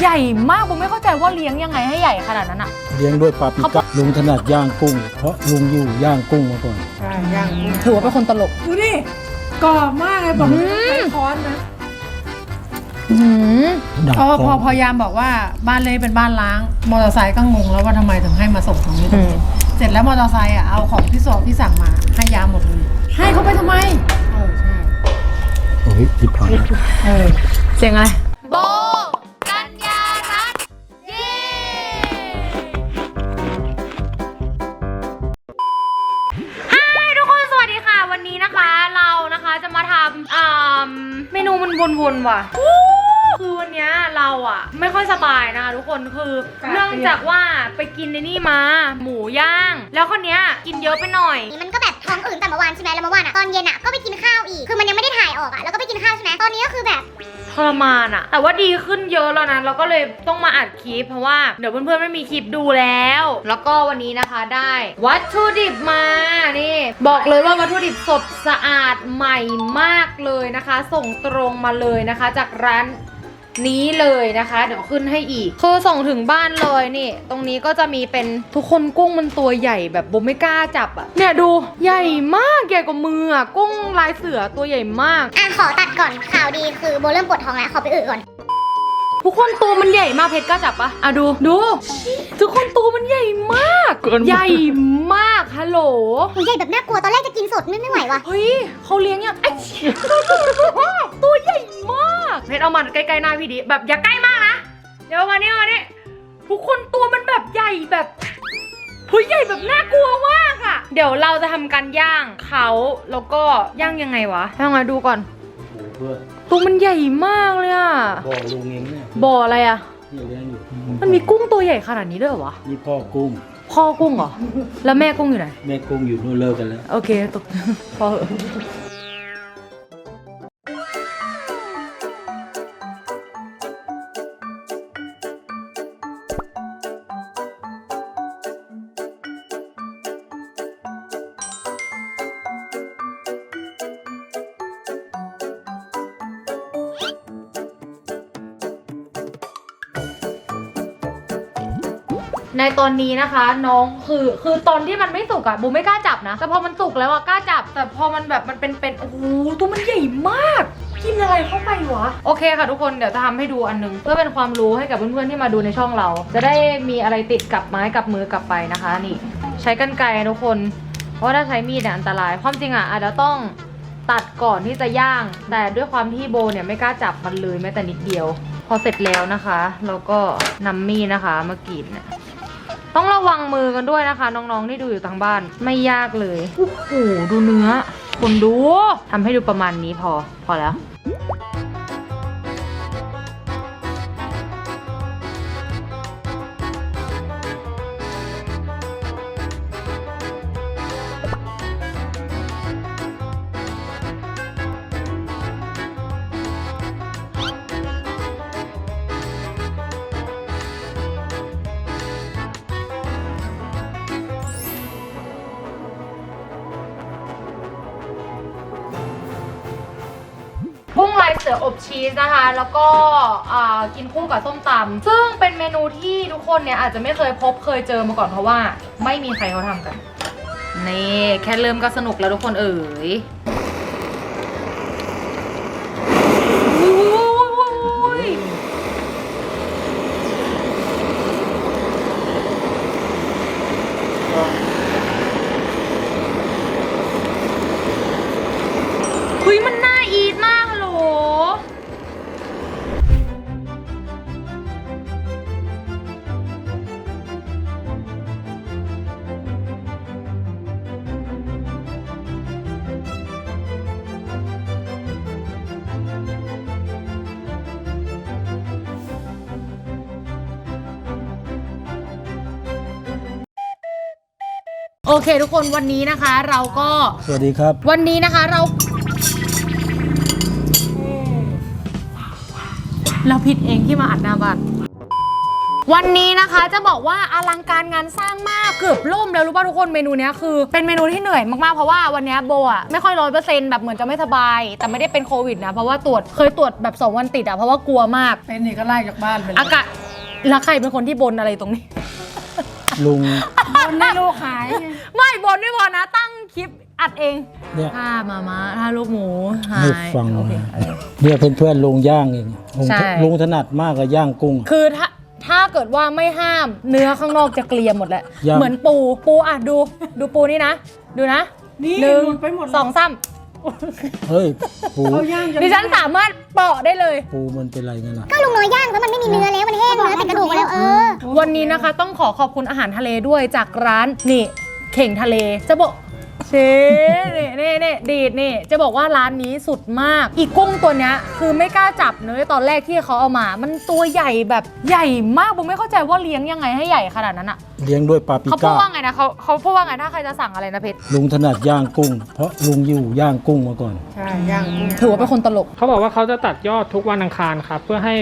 ใหญ่มากผมไม่เข้าใจว่าเลี้ยงยังไงให้ใหญ่ขนาดนั้นอะ เลี้ยงด้วยปาปริก้าลุงถนัดย่างกุ้ง เพราะลุงอยู่ย่างกุ้งมาก่อนใช่ย่างกุ้งถือว่าเป็นคนตลก ดูดิกรอบมากเลยบอกอืมใช้ค้อนนะอื้อหือดักพอคพออพอยามบอกว่าบ้านเลยเป็นบ้านล้าง มอเตอร์ไซค์ก็งงแล้วว่าทำไมถึงให้มาส่งตรงนี้อืมเสร็จแล้วมอเตอร์ไซค์อะเอาของที่สอบที่สั่งมาให้ยามหมดเลยให้เขาไปทำไมเออใช่โอ้ยผิดพลาดเออเสียงอะไรโบกั ทรมานอะแต่ว่าดีขึ้นเยอะแล้วนะเราก็เลยต้องมาอัดคลิปเพราะว่าเดี๋ยวเพื่อนๆไม่มีคลิปดูแล้ว แล้วก็วันนี้นะคะได้ วัตถุดิบมานี่บอกเลยว่าวัตถุดิบสดสะอาดใหม่มากเลยนะคะ ส่งตรงมาเลยนะคะ จากร้าน นี้เลยนะคะ เดี๋ยวขึ้นให้อีก คือส่งถึงบ้านเลยนี่ ตรงนี้ก็จะมีเป็นทุกคนกุ้งมันตัวใหญ่แบบโบไม่กล้าจับอะเนี่ยดูใหญ่มากใหญ่กว่ามืออะกุ้งลายเสือตัวใหญ่มาก อะขอตัดก่อนข่าวดีคือโบเริ่มปวดท้องแล้วขอไปอึก่อน ทุกคนตัวมันใหญ่มากเพชรกล้าจับปะอะดูดู ทุกคนตัวมันใหญ่มากใหญ่มากฮัลโหลหูใหญ่แบบน่ากลัวตอนแรกจะกินสดไม่ไม่ไหวว่ะเฮ้ยเขาเลี้ยงยังไอ้เชี่ยตัวใหญ่มาก เพชรเอามาใกล้ๆหน้าพี่ดิแบบอย่าใกล้มากนะ เดี๋ยวมานี่มานี่ทุกคนตัวมันแบบใหญ่แบบเฮ้ยใหญ่แบบน่ากลัวมากอะเดี๋ยวเราจะทำการย่างเขาแล้วก็ย่างยังไงวะย่างไงดูก่อน โอ้เพื่อนตัวมันใหญ่มากเลยอะพ่อลุงเองเนี่ยบ่ออะไรอะนี่เลี้ยงอยู่มันมีกุ้งตัวใหญ่ขนาดนี้ด้วยเหรอวะนี่พ่อกุ้ง พ่อกุ้งเหรอ แล้วแม่กุ้งอยู่ไหน แม่กุ้งอยู่นู่นเลิกกันแล้ว โอเคตก พอเหอะ ในตอนนี้นะคะ น้องคือคือตอนที่มันไม่สุกอะบูไม่กล้าจับนะ แต่พอมันสุกแล้วอะกล้าจับ แต่พอมันแบบมันเป็นเป็นโอ้โหตัวมันใหญ่มากกินอะไรเข้าไปวะโอเคค่ะทุกคนเดี๋ยวจะทำให้ดูอันหนึง เพื่อเป็นความรู้ให้กับเพื่อนๆที่มาดูในช่องเรา จะได้มีอะไรติดกับไม้กับมือกลับไปนะคะ นี่ ใช้กรรไกรทุกคน เพราะถ้าใช้มีดเนี่ยอันตรายความจริงอะอาจจะต้องตัดก่อนที่จะย่าง แต่ด้วยความที่โบเนี่ยไม่กล้าจับมันเลยแม้แต่นิดเดียว พอเสร็จแล้วนะคะ เราก็นำมีดนะคะมากรีดเนี่ย ต้องระวังมือกันด้วยนะคะ น้องๆที่ดูอยู่ทางบ้านไม่ยากเลยโอ้โหดูเนื้อคนดูทำให้ดูประมาณนี้พอพอแล้ว สืออบชีสนะคะ แล้วก็กินคู่กับส้มตำซึ่งเป็นเมนูที่ทุกคนเนี่ยอาจจะไม่เคยพบเคยเจอมาก่อนเพราะว่า ไม่มีใครเขาทำกัน นี่ แค่เริ่มก็สนุกแล้วทุกคนเอ๋ย โอเค ทุกคนวันนี้นะคะ เราก็สวัสดีครับ วันนี้นะคะเรา เราผิดเองที่มาอัดหน้าบ้านวันนี้นะคะจะบอกว่าอลังการงานสร้างมากเกือบล่มแล้วรู้ป่ะทุกคนเมนูเนี้ยคือเป็นเมนูที่เหนื่อยมากๆเพราะว่าวันเนี้ยโบอะไม่ค่อยร้อยเปอร์เซ็นต์แบบเหมือนจะไม่สบาย แต่ไม่ได้เป็นโควิดนะเพราะว่าตรวจเคยตรวจแบบ 2 วันติดอะเพราะว่ากลัวมากเป็นนี่ก็ไล่จากบ้านไปเลยอากาศแล้วใครเป็นคนที่บนอะไรตรงนี้ ลุง คนให้ลูกหายไงไม่บนไม่พอนะ ตั้งคลิปอัดเองเนี่ยถ้ามามาถ้าลูกหมูหาให้ยฟังโอเคเนี่ยเพื่อนๆลุงย่างเองลุงใช่ ลุงถนัดมากกับย่างกุ้ง คือถ้าถ้าเกิดว่าไม่ห้ามเนื้อข้างนอกจะเกลียมหมดแหละยัง เหมือนปูปูอะดู ดูปูนี่นะ ดูนะนี่หนึ่งหลุดไปหมดเลย สองสาม เฮ้ย ปูเขาย่างจดิฉันสามารถเปาะได้เลย ปูมันเป็นไรกันล่ะ ก็ลุงน้อยย่างเพราะมันไม่มีเนื้อแล้วมันแห้งเนื้อแต่กระดูกหมดแล้วเออ วันนี้นะคะต้องขอขอบคุณอาหารทะเลด้วยจากร้านนี่เข่งทะเลจะบอกเชนี่นี่นี่ดีดนี่จะบอกว่าร้านนี้สุดมาก อีกกุ้งตัวเนี้ยคือไม่กล้าจับเนื้อตอนแรกที่เขาเอามา มันตัวใหญ่แบบใหญ่มากผมไม่เข้าใจว่าเลี้ยงยังไงให้ใหญ่ขนาดนั้นอะเลี้ยงด้วยปาปริเขาพูดก้า ว่าไงนะเขาเขาพูดว่าไงถ้าใครจะสั่งอะไรนะเพชรลุงถนัดย่างกุ้ง เพราะลุงอยู่ย่างกุ้งมาก่อน ใช่ย่างกุ้งถือว่าเป็นคนตลก เขาบอกว่าเขาจะตัดยอดทุกวันอังคารครับ เพื่อให้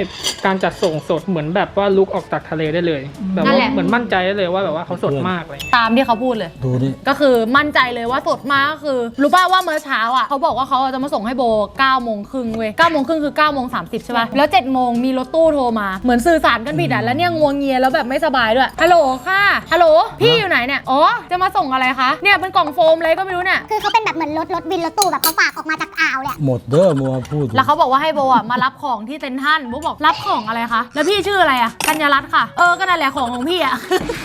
การจัดส่งสดเหมือนแบบว่าลุกออกจากทะเลได้เลย แบบนั่นว่าแหละ เหมือนมั่นใจได้เลยว่าแบบว่าเขาสดมากเลย ตามที่เขาพูดเลย ดูนี่ก็คือมั่นใจเลยว่าสดมากก็คือรู้ป่าวว่าเมื่อเช้าอะเขาบอกว่าเขาจะมาส่งให้โบ9โมงครึ่งเว้ย9โมงครึ่งคือ9โมง30 ใช่ป่ะ แล้ว7โมงมีรถตู้โทรมา เหมือนสื่อสารกันผิดอะ แล้วเนี่ยงวงเงียแล้วแบบไม่สบายด้วย ฮัลโหลค่ะฮัลโหล พี่อยู่ไหนเนี่ย อ๋อ จะมาส่งอะไรคะ เนี่ยเป็นกล่องโฟมอะไรก็ไม่รู้เนี่ย คือเขาเป็นแบบเหมือนรถรถวินรถตู้แบบเขาฝากออกมาจากอ่าวเลยอะหมดเด้อมัวพูดแล้วเขาบอกว่าให้โบอะมารับของที่เซ็นทรัลโบบอกรับของอะไรคะ แล้วพี่ชื่ออะไรอะ กัญญารัตน์ค่ะ เออ ก็นั่นแหละของของพี่อะ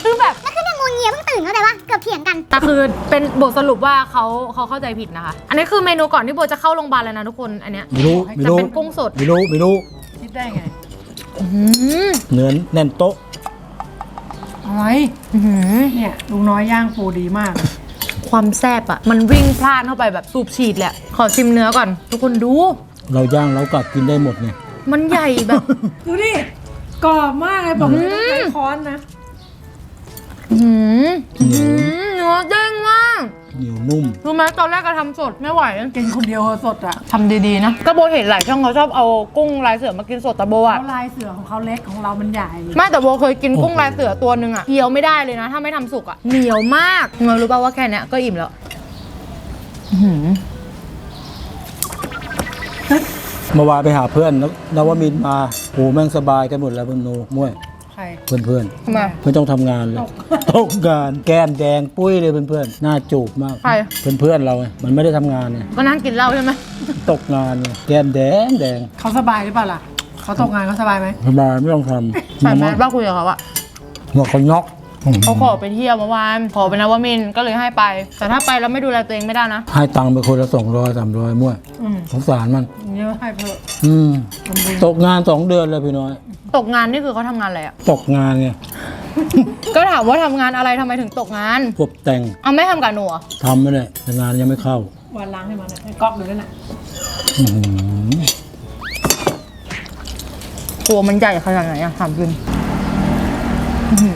คือแบบแล้วคือเนี่ยงวงเงียเพิ่งตื่นเข้าใจว่าเกือบเถียงกัน แต่คือเป็นบทสรุปว่าเขาเขาเข้าใจผิดนะคะ อันนี้คือเมนูก่อนที่โบจะเข้าโรงพยาบาลเลยนะทุกคน อันเนี้ยไม่รู้ไม่จะรู้เป็นกุ้งสด ไม่รู้ไม่รู้คิดได้ไง อื้อหือเนื้อแน่นโต๊ะ อะไรอื้อหือเนี่ยลุงน้อยย่างปูดีมาก ความแซ่บอะมันวิ่งพลาดเข้าไปแบบสูบฉีดแหลยอะขอชิมเนื้อก่อน ทุกคนดู เราย่างเรากัดกินได้หมดไงมันใหญ่แบบ ดูดิกรอบมากเลยบอกไม่ต้องใช้ค้อนนะ อื้อหืออื้อหือเนื้อเด้งมาก เหนียวนุ่ม รู้ไหมตอนแรกก็ทำสดไม่ไหวกินคนเดียวสดอะทำดีๆนะก็โบเห็นหลายช่องเขาชอบเอากุ้งลายเสือมากินสดแต่โบอะ เขาลายเสือของเขาเล็กของเรามันใหญ่ ไม่แต่โบเคยกินกุ้งลายเสือตัวหนึ่งอะเคี้ยวไม่ได้เลยนะ ถ้าไม่ทำสุกอะเหนียวมากเงยรู้ป่าวว่าแค่เนี้ยก็อิ่มแล้วอื้อหือเมื่อวานไปหาเพื่อนนนวมินทร์มาโอ้แม่งสบายกันหมดแล้วเพื่อนโนมวยใค ร เพื่อนเพื่อนทำไมๆไม่ต้องทำงานเลยตกงานแก้มแดงปุ้ยเลยเพื่อนเพื่อนๆหน้าจูบมาก ใคร เพื่อนเพื่อนๆเราไงมันไม่ได้ทำงานไงก็นั่งกินเหล้าใช่ไหมตกงานไงแก้มแดงแดงเขาสบายหรือเปล่าล่ะ เขาตกงานเขาสบายไหมสบายไม่ต้องทำใส่แมสบ้าคุยกับเขาอะหัวเขาน็อกอืม เขาขอไปเที่ยวเมื่อวานขอไปนวมินทร์ก็เลยให้ไป แต่ถ้าไปแล้วไม่ดูแลตัวเองไม่ได้นะ ให้ตังค์ไปคนละสองร้อยสามร้อยมั่วอืม สงสารมัน เยอะให้เพิ่มอืมตกงานสองเดือนเลยพี่น้อย ตกงานนี่คือเขาทำงานอะไรอะตกงานไงก็ถามว่าทำงานอะไรทำไมถึงตกงาน พวกแต่งเอาไม่ทำกับหนูเหรอทำไม่ได้แต่งานยังไม่เข้า วันล้างให้มันนะให้ก๊อกดูนั่นน่ะอื้อหือตัวมันใหญ่ขนาดไหนอะถามจริงอื้อหือ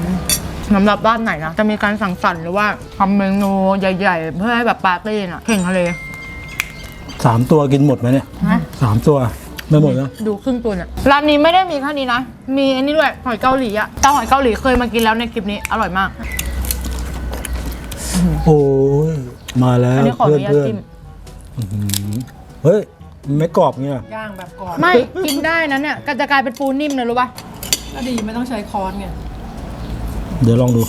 สำหรับบ้านไหนนะจะมีการสั่งสรรค์หรือว่าทำเมนูใหญ่ ๆ เพื่อให้แบบปาร์ตี้น่ะเข่งทะเลสามตัวกินหมดไหมเนี่ยฮะสามตัวไม่หมดแล้วดูครึ่งตัวเนี่ยร้านนี้ไม่ได้มีแค่นี้นะ มีอันนี้ด้วยหอยเกาหลีอะเต้าหอยเกาหลีเคยมากินแล้วในคลิปนี้อร่อยมาก โอ้ยมาแล้อันวนี้ขออเพื่อนนุญาตเพื่อนจิ้มเฮ้ยมันไม่กรอบเงี้ยย่างแบบกรอบไม่กินได้นะเนี่ยก็จะกลายเป็นปูนิ่มเลยรู้ป่ะก็ดีไม่ต้องใช้ค้อนไง เดี๋ยวลองดู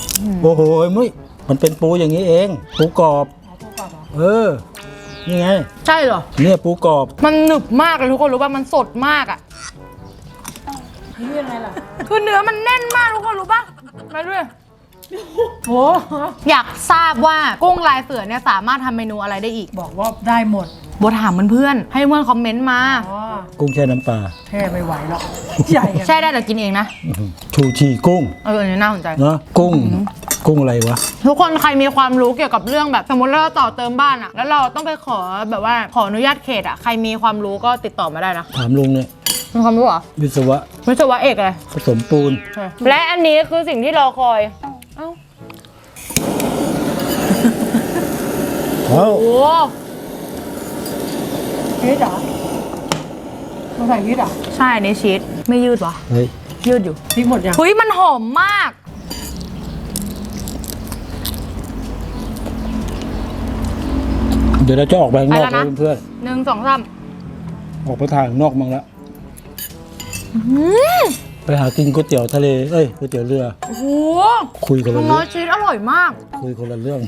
โอ้โหมุ้ยมันเป็นปูอย่างนี้เองปูกรอบเอาตัวกรอบเหรอเออ นี่ไง ใช่เหรอ เนี่ยปูกรอบ มันหนึบมากเลยทุกคนรู้ป่ะ มันสดมากอะนี่ยังไงล่ะ คือเนื้อมันแน่นมากทุกคนรู้ป่ะ มาด้วยโอ้อยากทราบว่ากุ้งลายเสือเนี่ยสามารถทำเมนูอะไรได้อีก บอกว่าได้หมด โบถามเพื่อนๆให้เพื่อนคอมเมนต์มา อ๋อกุ้งแช่น้ำปลาแค่ไม่ไหวหรอกใหญ่อะใช่ได้แต่กินเองนะ อื้อหือชูชีกุ้งเอออันนี้น่าสนใจ เนาะกุ้ง กุ้งอะไรวะ ทุกคนใครมีความรู้เกี่ยวกับเรื่องแบบสมมติเราต่อเติมบ้านอะแล้วเราต้องไปขอแบบว่าขออนุญาตเขตอะใครมีความรู้ก็ติดต่อมาได้นะถามลุงเนี่ย มีความรู้เหรอวิศวะวิศวะเอกอะไรผสมปูน และอันนี้คือสิ่งที่รอคอย เอ้าเอ้าโอ้ ชีสเหรอต้องใส่ชีสเหรอใช่อันนี้ชีสไม่ยืดวะเฮ้ยยืดอยู่พริกหมดยังเฮ้ยมันหอมมาก เดี๋ยวเราจะออกไปข้างนอกไปแล้วนะนะเพื่อนหนึ่งสองสามๆออกไปถ่ายข้างนอกมั้งละไปหากินก๋วยเตี๋ยวทะเลเอ้ยก๋วยเตี๋ยวเรือ โอ้โหคุยคนน้ละองเรื่น้อองยชีสอร่อยมาก คุยคนละเรื่อง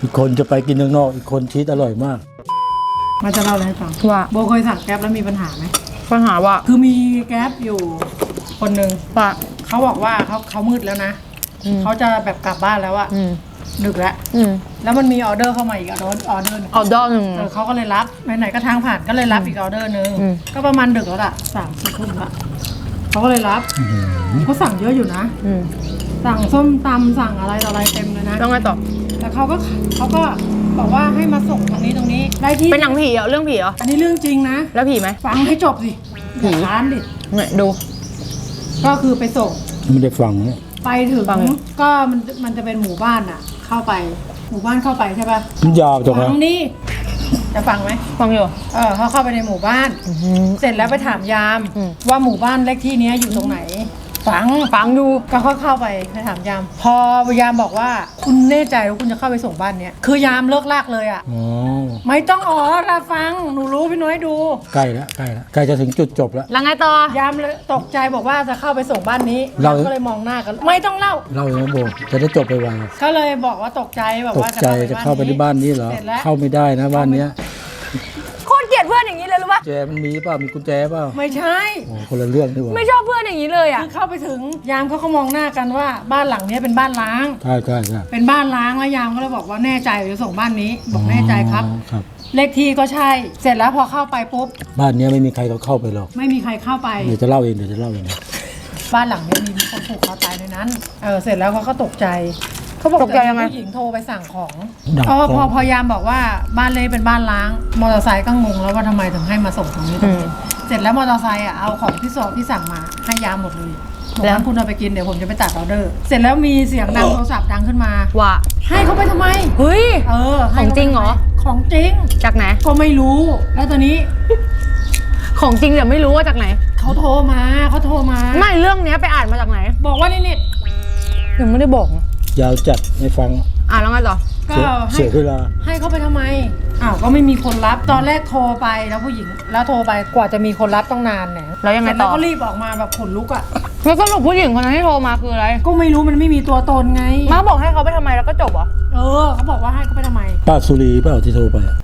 อีกคนจะไปกินข้างนอก อีกคนชีสอร่อยมาก มาจะเล่าอะไรให้ฟังว่าโบเคยสั่งแก๊ปแล้วมีปัญหาไหมปัญหาว่าคือมีแก๊ปอยู่คนหนึ่งว่า เขาบอกว่าเขาเขามืดแล้วนะอืม เขาจะแบบกลับบ้านแล้วอะอืมดึกแล้วอืมแล้วมันมีออเดอร์เข้ามาอีกออเดอร์ออเดอร์หนึ่งเอาดอหนึ่ง เออเขาก็เลยรับไหนๆก็ทางผ่านก็เลยรับอีกออเดอร์หนึ่งอืม ก็ประมาณดึกแล้วล่ะสามสี่ทุ่มละเขาก็เลยรับเขาสั่งเยอะอยู่นะอืมสั่งส้มตำสั่งอะไรต่ออะไรเต็มเลยนะ แล้วไงต่อแต่เขาก็เขาก็ บอกว่าให้มาส่งตรงนี้ตรงนี้ได้ที่เป็นหนังผีเหรอเรื่องผีเหรออันนี้เรื่องจริงนะ แล้วผีไหมฟังให้จบสิอย่าค้านดิเนี่ยดู ก็คือไปส่งไม่ได้ฟังเนี่ย ไปถึงฟัง ก็มันมันจะเป็นหมู่บ้านอะเข้าไปหมู่บ้านเข้าไปใช่ปะมันยาวจังฟันะงนี่จะฟังไหมฟังอยู่ เออเขาเข้าไปในหมู่บ้าน เสร็จแล้วไปถามยามอืมว่าหมู่บ้านเลขที่เนี้ยอยู่ตรงไหน ฟังฟังอยู่ก็เขาเข้าไปไปถามยาม พอยามบอกว่าคุณแน่ใจว่าคุณจะเข้าไปส่งบ้านเนี้ยคือยามเลิกลากเลยอะ อ๋อไม่ต้องอ๋อละฟังหนูรู้พี่น้อยดู ใกล้แล้วใกล้แล้วใกล้จะถึงจุดจบแล้ว แล้วไงต่อ ยามเลยตกใจบอกว่าจะเข้าไปส่งบ้านนี้เรายามก็เลยมองหน้ากัน ไม่ต้องเล่าเล่าเลยนะโบจะได้จบไปไวก็เลยบอกว่าตกใจแบบตกว่าใจจะเข้าไปที่บ้านนี้เหรอ เสร็จแล้ว เข้าไม่ได้นะบ้านเนี้ยโคตรเก ลียดเพื่อนอย่างนี้เลยรู้ปะแจมันมีเปล่ามีกุญแจเปล่าไม่ใช่ โอ้คนละเรื่องดีกว่าไม่ชอบเพื่อนอย่างนี้เลยอะ คือเข้าไปถึงยามเขาก็มองหน้ากันว่าบ้านหลังเนี้ยเป็นบ้านล้าง ใช่ใช่ใช่เป็นบ้านล้างแล้วยามก็เลยบอกว่าแน่ใจจะส่งบ้านนี้ บอกแน่ใจครับ อ๋อครับ เลขที่ก็ใช่ เสร็จแล้วพอเข้าไปปุ๊บ บ้านเนี้ยไม่มีใครเขาเข้าไปหรอกไม่มีใครเข้าไป เดี๋ยวจะเล่าเองเดี๋ยวจะเล่าเองนะบ้านหลังเนี้ยมีคนผูกคอตายในนั้น เออ เสร็จแล้วเขาก็ตกใจ เขาบอกตกใจยังไง ผู้หญิงโทรไปสั่งของดังเออพอของพอยามบอกว่าบ้านเลยเป็นบ้านล้าง มอเตอร์ไซค์ก็งงแล้วว่าทำไมถึงให้มาส่งตรงนี้ตรงนี้ เสร็จแล้วมอเตอร์ไซค์อะเอาของที่สอบที่สั่งมาให้ยามหมดเลยบอกแล้วว่าคุณเอาไปกินเดี๋ยวผมจะไปตัดออเดอร์ เสร็จแล้วมีเสียงดังโทรศัพท์ดังขึ้นมา ว่าให้เขาไปทำไม เฮ้ย เออให้ของจริงเหรอ ของจริง จากไหน ก็ไม่รู้ แล้วตอนนี้ของจริงแต่ไม่รู้ว่าจากไหน เขาโทรมาเขาโทรมา ไม่เรื่องเนี้ยไปอ่านมาจากไหนบอกว่านี่นี่ยังไม่ได้บอก ยาวจัดไม่ฟังอ่านแล้วไงต่อ ก็เสียให้ เสียเวลา ให้เขาไปทำไม อ้าว ก็ไม่มีคนรับ ตอนแรกโทรไปแล้วผู้หญิง แล้วโทรไป กว่าจะมีคนรับต้องนานเนี่ยแล้วยังไงเสร็จต่แล้วอก็รีบออกมาแบบขนลุกอะ แล้วสรุปผู้หญิงคนนั้นที่โทรมาคืออะไร ก็ไม่รู้มันไม่มีตัวตนไง มาบอกให้เขาไปทำไมแล้วก็จบเหรอเออ เขาบอกว่าให้เขาไปทำไม ป้าสุรีเปล่าที่โทรไปอะ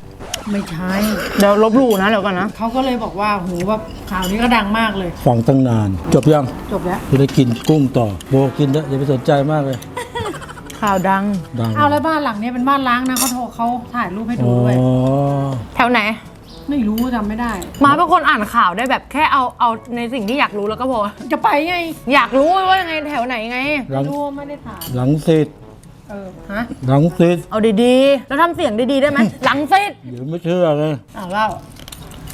ไม่ใช่ เดี๋ยวลบหลู่นะเดี๋ยวก่อนนะ เขาก็เลยบอกว่าโหแบบข่าวนี้ก็ดังมากเลย ฟังตั้งนาน จบยังจบแล้ว จะได้กินกุ้งต่อโบกินเถอะอย่าไปสนใจมากเลย ข่าวดัง ดังเอาแล้วบ้านหลังเนี้ยเป็นบ้านล้างนะเขาโทรเขาถ่ายรูปให้ดูอ๋อด้วย แถวไหน ไม่รู้จำไม่ได้ มาเป็นคนอ่านข่าวได้แบบแค่เอาเอาในสิ่งที่อยากรู้แล้วก็พอ จะไปไงอยากรู้ว่ายังไงแถวไหนไง หลังรู้ว่าไม่ได้ถามหลังสิทเออฮะหลังสิทเอาดีๆ แล้วทำเสียงดีๆได้ไหม หลังซิดเดี๋ยวไม่เชื่อเลย อ้าวเล่า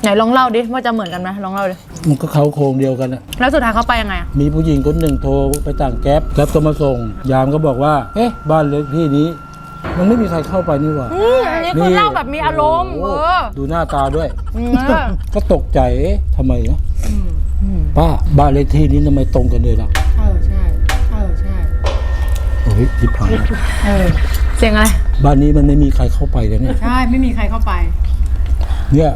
ไหนลองเล่าดิว่าจะเหมือนกันไหมลองเล่าดิมันก็เขาโครงเดียวกันอะแล้วสุดท้ายเขาไปยังไงอะมีผู้หญิงคนหนึ่งโทรไปต่างแก๊ปแก๊ปก็มาส่ง ยามก็บอกว่า เอ๊ะ บ้านเล็กที่นี้ มันไม่มีใครเข้าไปนี่หว่าอืมอันนี้คือเล่าแบบมีอารมณ์โโหเออดูหน้าตาด้วย อืมก็ตกใจเอ๊ะทำไมนะอืมป้าบ้านเลขที่นี้ทำไมตรงกันเลยล่ะเออใช่เออใช่โอ้ยยิบหายเออเสียงอะไรบ้านนี้มันไม่มีใครเข้าไปเลยเนี่ยใช่ไม่มีใครเข้าไป เนี่ย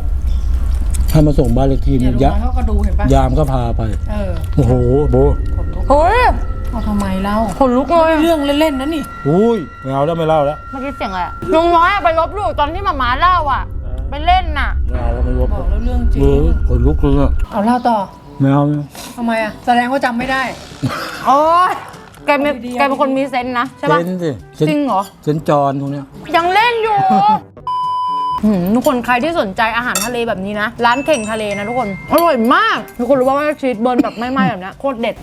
ให้มาส่งบ้านเลขที่เนี่ยนี้ลุงยะน้อยเขาก็ดูเห็นปะยามก็พาไป เออโอ้โหโบขนลุกเฮ้ยเอาทำไมเล่าขนลุกเลยเรื่องเล่นๆนะนี่อุ้ยไม่เอาแล้วไม่เล่าแล้วเมื่อกี้เสียงอะไรอะลุงน้อยอะไปลบหลู่ตอนที่หมาม้าเล่าอะ ไปเล่นน่ะ ไม่เอาแล้วไม่ลบบอกแล้วเรื่องจริเองอขนลุกเลยอะเอาเล่าต่อไม่เอาไม่เอาทำไมอะแสดงว่าจำไม่ได้ โอ๊ยแกเป็นดีๆแกเป็นคนมีเซนส์นะใช่ปะเซนสิเซนจริงเหรอ เซนจอนพวกเนี้ยยังเล่นอยู่หืม ทุกคนใครที่สนใจอาหารทะเลแบบนี้นะ ร้านเข่งทะเลนะทุกคนอร่อยมาก ทุกคนรู้ว่าชีสเบิร์นแบบไม่ไหม้แบบนี้โคตรเด็ด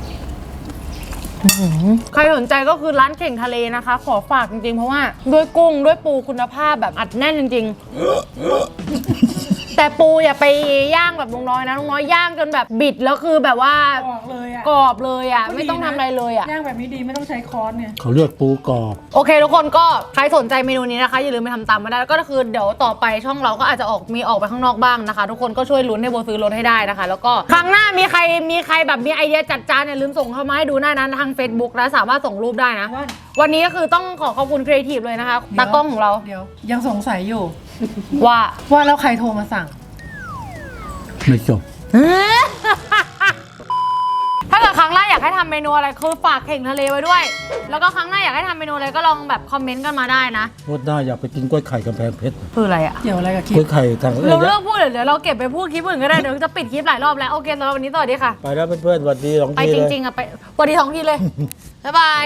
ใครสนใจก็คือร้านเข่งทะเลนะคะ ขอฝากจริงๆ เพราะว่า ด้วยกุ้งด้วยปูคุณภาพแบบอัดแน่นจริง ๆ แต่ปูอย่าไปย่างแบบลุงน้อยนะลุงน้อยย่างจนแบบบิดแล้วคือแบบว่าออกเลยอะ กรอบเลยอะ ไม่ต้องทำอะไรเลยอะ ย่างแบบนี้ดีไม่ต้องใช้ค้อนเนี่ย เขาเรียกปูกรอบ โอเคทุกคนก็ใครสนใจเมนูนี้นะคะ อย่าลืมไปทำตามมาได้แล้วก็คือเดี๋ยวต่อไปช่องเราก็อาจจะออกมีออกไปข้างนอกบ้างนะคะ ทุกคนก็ช่วยลุ้นให้โบซื้อรถให้ได้นะคะ แล้วก็ครั้งหน้ามีใครมีใครแบบมีไอเดียจัดจานเนี่ยลืมส่งเข้ามาให้ดูได้นะทาง Facebook นะสามารถส่งรูปได้นะว่าวันนี้ก็คือต้องขอขอบคุณครีเอทีฟเลยนะคะตากล้องของเรา เดี๋ยว ยังสงสัยอยู่ ว่าว่าแล้วใครโทรมาสั่ง ไม่จบ ถ้าเกิดครั้งหน้าอยากให้ทำเมนูอะไรคือฝากเข่งทะเลไว้ด้วย แล้วก็ครั้งหน้าอยากให้ทำเมนูอะไรก็ลองแบบคอมเมนต์กันมาได้นะพูดได้อยากไปกินกล้วยไข่กำแพงเพชรคืออะไรอะเกี่ยวอะไรกับคลิกล้วยปไข่ทางเราเลิกพูดเดี๋ยวเราเก็บไปพูดคลิปอื่นก็ได้เดี๋ยวจะปิดคลิปหลายรอบแล้วโอเคสำหรับวันนี้สวัสดีค่ะ ไปแล้วเพื่อนๆสวัสดีสองไปทีจเลย ริงๆอะไปสวัสดีท้องที่เลยบ๊ายบาย